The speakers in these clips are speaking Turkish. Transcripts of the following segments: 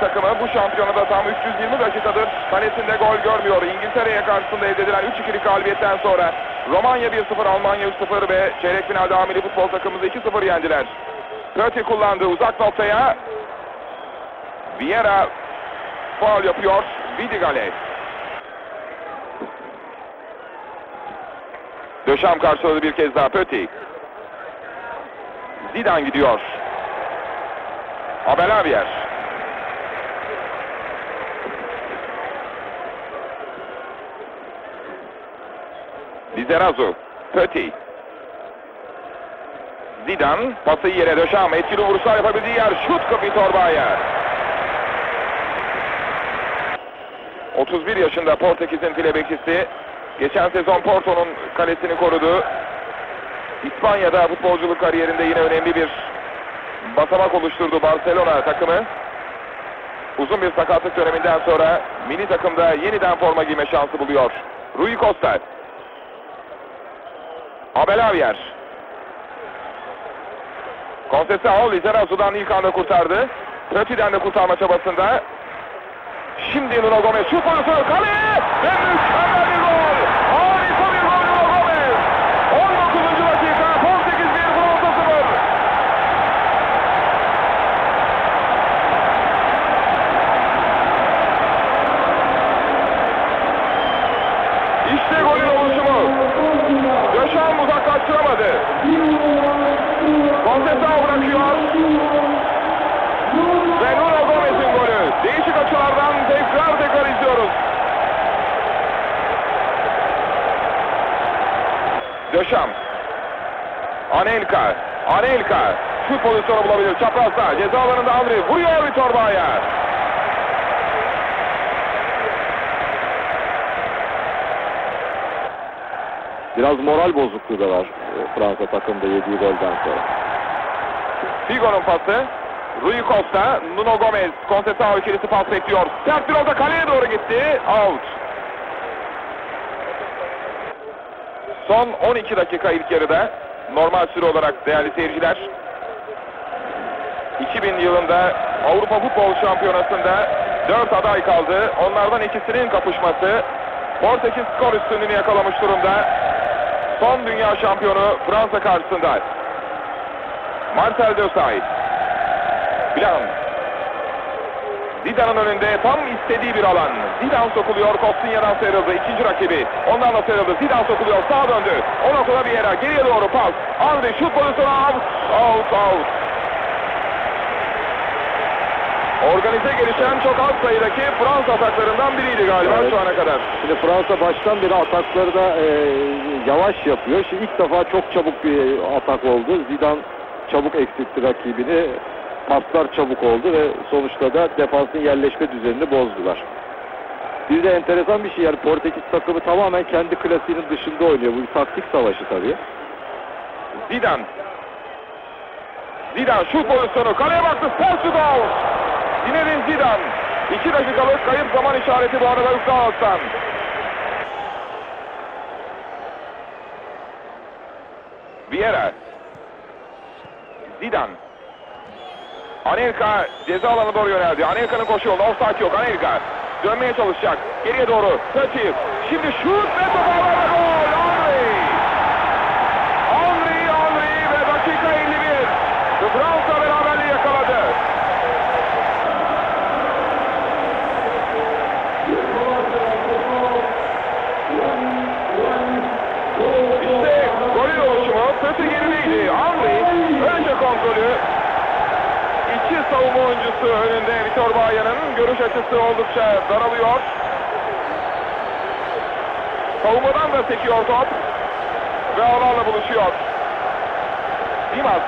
takımı bu şampiyonada tam 320 dakikadır kalesinde gol görmüyor. İngiltere'ye karşısında elde edilen 3-2'lik galibiyetten sonra Romanya 1-0, Almanya 3-0 ve çeyrek finalde Amili futbol takımımızı 2-0 yendiler. Pötti kullandı uzak noktaya. Vieira faul yapıyor. Vidigale. Döşam karşıladı bir kez daha Pötti. Zidane gidiyor. Abel Abier. Lizarazu. Pötti. Zidane pası yere Döşam etkili vuruşlar yapabildiği yer şut kapı Torbaya. 31 yaşında Portekiz'in file bekçisi. Geçen sezon Porto'nun kalesini korudu. İspanya'da futbolculuk kariyerinde yine önemli bir basamak oluşturdu Barcelona takımı. Uzun bir sakatlık döneminden sonra mini takımda yeniden forma giyme şansı buluyor. Rui Costa. Abel Avier. Conceição Lizarazu'dan ilk anda kurtardı. Pötti'den de kurtarma çabasında. Şimdi Nuno Gomez şut pozisyonu kaleye ve mükemmel bir gol. Harika bir gol Nuno Gomez. 19. dakika Portekiz 1 Fransa 0. İşte golün oluşumu. Döşan uzaklaştıramadı. Conceição bırakıyor. Ve Nuno Gomez'in golü. Değişik açılardan tekrar tekrar izliyoruz. Döşam. Anelka. Anelka. Şut pozisyonu bulabilir. Çaprazda. Ceza alanında Andri. Vuruyor bir torbaya. Biraz moral bozukluğu da var e, Fransa takımda yediği golden sonra. Figo'nun pası. Rui Costa, Nuno Gomez, Conceição ikilisi pas bekliyor. Sert bir orta kaleye doğru gitti. Out. Son 12 dakika ilk yarıda. Normal süre olarak değerli seyirciler. 2000 yılında Avrupa Futbol Şampiyonası'nda 4 aday kaldı. Onlardan ikisinin kapışması. Portekiz skor üstünlüğünü yakalamış durumda. Son dünya şampiyonu Fransa karşısında. Marcel Desailly. Plan. Zidane'ın önünde tam istediği bir alan. Zidane sokuluyor. Kostinya'dan sıyrıldı. İkinci rakibi. Ondan da sıyrıldı. Zidane sokuluyor. Sağa döndü. O noktada bir yere. Geriye doğru pas. Andri şut pozisyonu out. Out out. Organize gelişen çok az sayıdaki Fransa ataklarından biriydi galiba Evet. şu ana kadar. Şimdi Fransa baştan beri atakları da e, yavaş yapıyor. Şimdi ilk defa çok çabuk bir atak oldu. Zidane çabuk eksiltti rakibini. Paslar çabuk oldu ve sonuçta da defansın yerleşme düzenini bozdular. Bir de enteresan bir şey yani Portekiz takımı tamamen kendi klasiğinin dışında oynuyor. Bu bir taktik savaşı tabii. Zidane. Zidane şut pozisyonu. Kaleye baktı. Out. Zinedine Zidane. 2 dakikalık kayıp zaman işareti bu arada Hüsnü Ağustos'tan. Vieira. Zidane. Anelka ceza alanına doğru yöneldi. Anelka'nın koşu yolda. Offside yok. Anelka dönmeye çalışacak. Geriye doğru. Petit. Şimdi şut ve top daralıyor. Savunmadan da sekiyor top ve ağlarla buluşuyor. Dimas.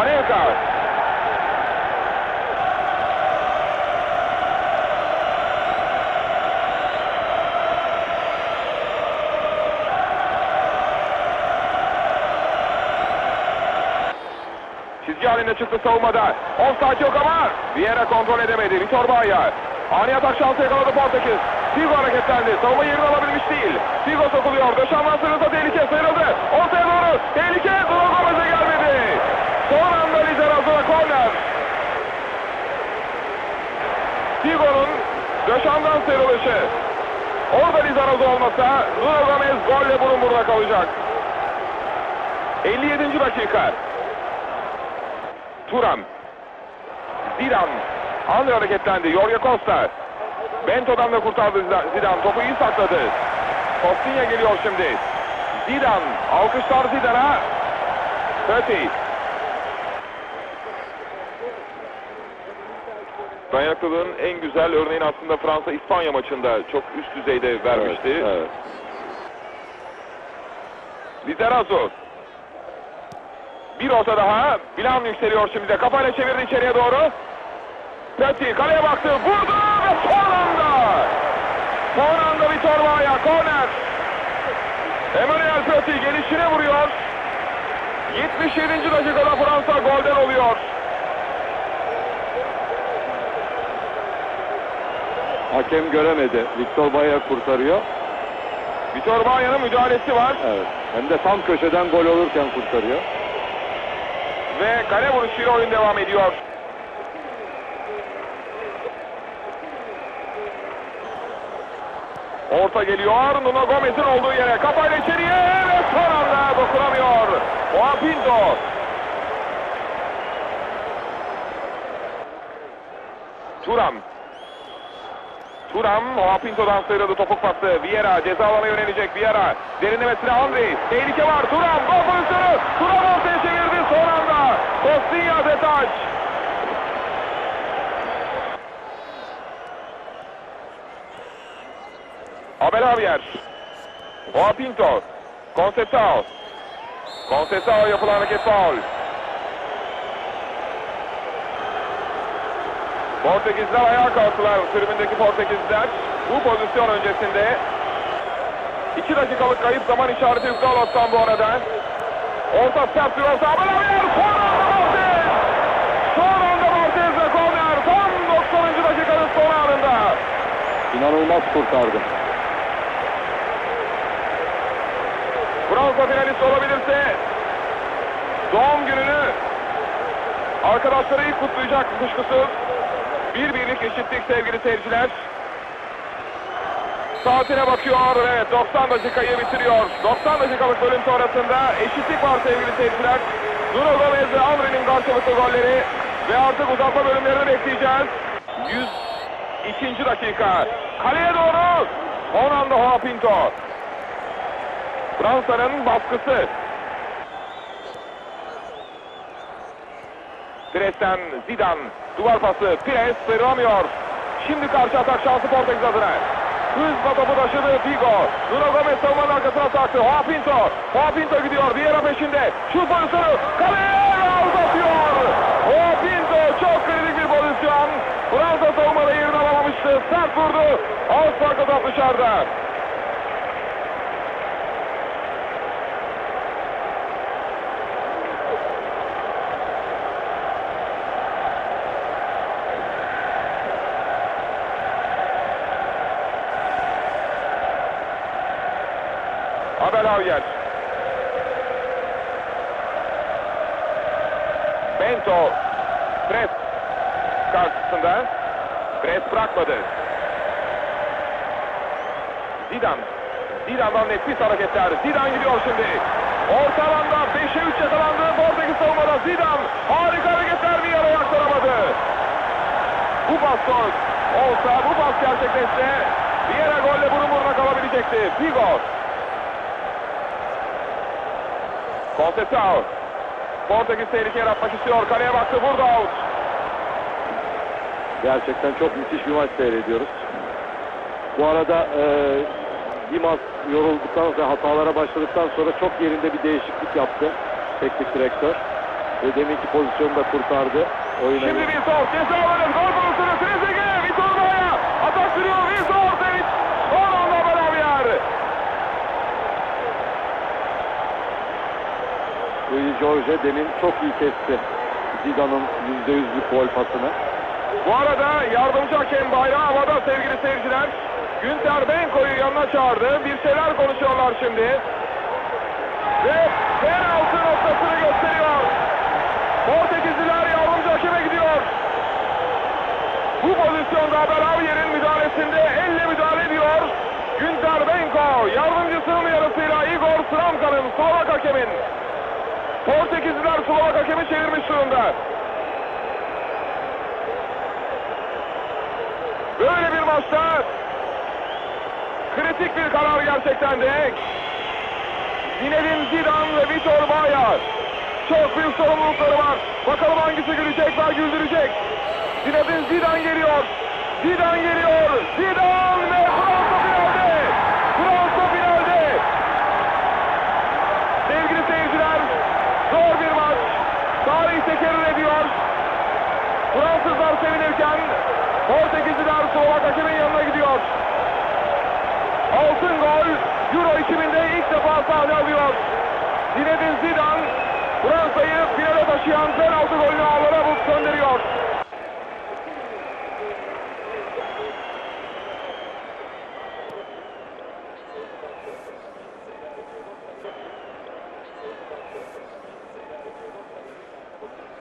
Anelka. Halinde çıktı savunmada. Offside yok ama Vieira kontrol edemedi. Vitor Bahia. Ani atak şansı yakaladı Portekiz. Figo hareketlendi. Savunma yerini alabilmiş değil. Figo sokuluyor. Döşanman sırrında tehlike sıyrıldı. Ortaya doğru. Tehlike. Nuno Gomez'e gelmedi. Son anda Lizarazu'na korner. Figo'nun döşandan sıyrılışı. Orada Lizarazu olmasa Nuno Gomez golle burun buruna kalacak. 57. dakika. Turan. Zidane. Andre hareketlendi. Jorge Costa. Bento'dan da kurtardı Zidane. Topu iyi sakladı. Costinha geliyor şimdi. Zidane. Alkışlar Zidane'a. Pötti. Dayanıklılığın en güzel örneğini aslında Fransa-İspanya maçında çok üst düzeyde vermişti. Evet, evet. Lizarazu. Bir orta daha. Bilan yükseliyor şimdi de. Kafayla çevirdi içeriye doğru. Pötti kaleye baktı. Vurdu ve son anda. Son anda Vitor Vaya. Korner. Emmanuel Pötti gelişine vuruyor. 77. dakikada Fransa golden oluyor. Hakem göremedi. Victor Baya kurtarıyor. Vitor Vaya'nın müdahalesi var. Evet. Hem de tam köşeden gol olurken kurtarıyor. Ve kale vuruşuyla oyun devam ediyor. Orta geliyor. Nuno Gomez'in olduğu yere. Kafayla içeriye ve son anda dokunamıyor. Juan Pinto. Turam. Turam Juan Pinto'dan sıyrıldı topuk pası. Vieira ceza alana yönelecek. Vieira derinlemesine Andri. Tehlike var. Turam gol pozisyonu. Turam ortaya çevirdi son anda. Costinha detaç. Abel Javier. Juan Pinto. Conceição. Conceição yapılan hareket faul. Portekizler ayağa kalktılar. Tribündeki Portekizler bu pozisyon öncesinde 2 dakikalık kayıp zaman işareti Yukalov'tan bu arada. Orta sert bir orta. Abel Javier. Son anda Martez. Son anda Martez'le korner. Tam 90. dakikanın son anında. İnanılmaz kurtardı. Fransa finalist olabilirse doğum gününü arkadaşları ilk kutlayacak kuşkusuz. Bir birlik eşitlik sevgili seyirciler. Saatine bakıyor evet 90 dakikayı bitiriyor. 90 dakikalık bölüm sonrasında eşitlik var sevgili seyirciler. Nuno Gomez ve Amri'nin karşılıklı golleri ve artık uzatma bölümlerini bekleyeceğiz. 102. dakika. Kaleye doğru. Son anda Pinto. Fransa'nın baskısı. Pres'ten Zidane. Duvar pası. Pires sıyrılamıyor. Şimdi karşı atak şansı Portekiz adına. Hızla topu taşıdı Figo. Nuno Gomez savunmanın arkasına taktı. Juan Pinto. Gidiyor. Vieira peşinde. Şut pozisyonu. Kaleye uzatıyor. Juan Pinto çok kritik bir pozisyon. Fransa savunmada alamamıştı. Sert vurdu. Farkı top dışarıda. Abel Javier. Bento. Pres. Karşısında. Pres bırakmadı. Zidane. Zidane'dan nefis hareketler. Zidane gidiyor şimdi. Orta alanda 5'e 3 yakalandı. Portekiz savunmada Zidane. Harika hareketler bir yere aktaramadı. Bu pas olsa, bu pas gerçekleşse yere golle burun buruna kalabilecekti. Figo. Conceição. Portekiz tehlike yaratmak istiyor. Kaleye baktı. Burada out. Gerçekten çok müthiş bir maç seyrediyoruz. Bu arada e, Dimas yorulduktan sonra hatalara başladıktan sonra çok yerinde bir değişiklik yaptı teknik direktör. Ve deminki pozisyonu da kurtardı. Oyuna Şimdi bir sol. Ceza alanı. Gol pozisyonu. Trezeguet. Vitor Baya. Atak sürüyor. Vitor Sevic. Son anda Belavier. Rui Jorge demin çok iyi kesti Zidane'ın %100'lük gol pasını. Bu arada yardımcı hakem bayrağı havada sevgili seyirciler. Günter Benko'yu yanına çağırdı. Bir şeyler konuşuyorlar şimdi. Ve penaltı noktasını gösteriyor. Portekizliler yardımcı hakeme gidiyor. Bu pozisyonda Belavier'in müdahalesinde elle müdahale ediyor. Günter Benko yardımcısının yarısıyla Igor Sramka'nın Slovak hakemin. Portekizliler Slovak hakemi çevirmiş durumda. Böyle bir maçta kritik bir karar gerçekten de. Zinedine Zidane ve Vitor Bayer. Çok büyük sorumlulukları var. Bakalım hangisi gülecek ve güldürecek. Zinedine Zidane geliyor. Zidane geliyor. Zidane ve Fransa finalde. Fransa finalde. Sevgili seyirciler, zor bir maç. Tarih tekerrür ediyor. Fransızlar sevinirken Portekizliler Slovak hakemin yanına gidiyor. Altın gol Euro 2000'de ilk defa sahne alıyor. Zinedine Zidane Fransa'yı finale taşıyan penaltı golünü ağlara bulup gönderiyor.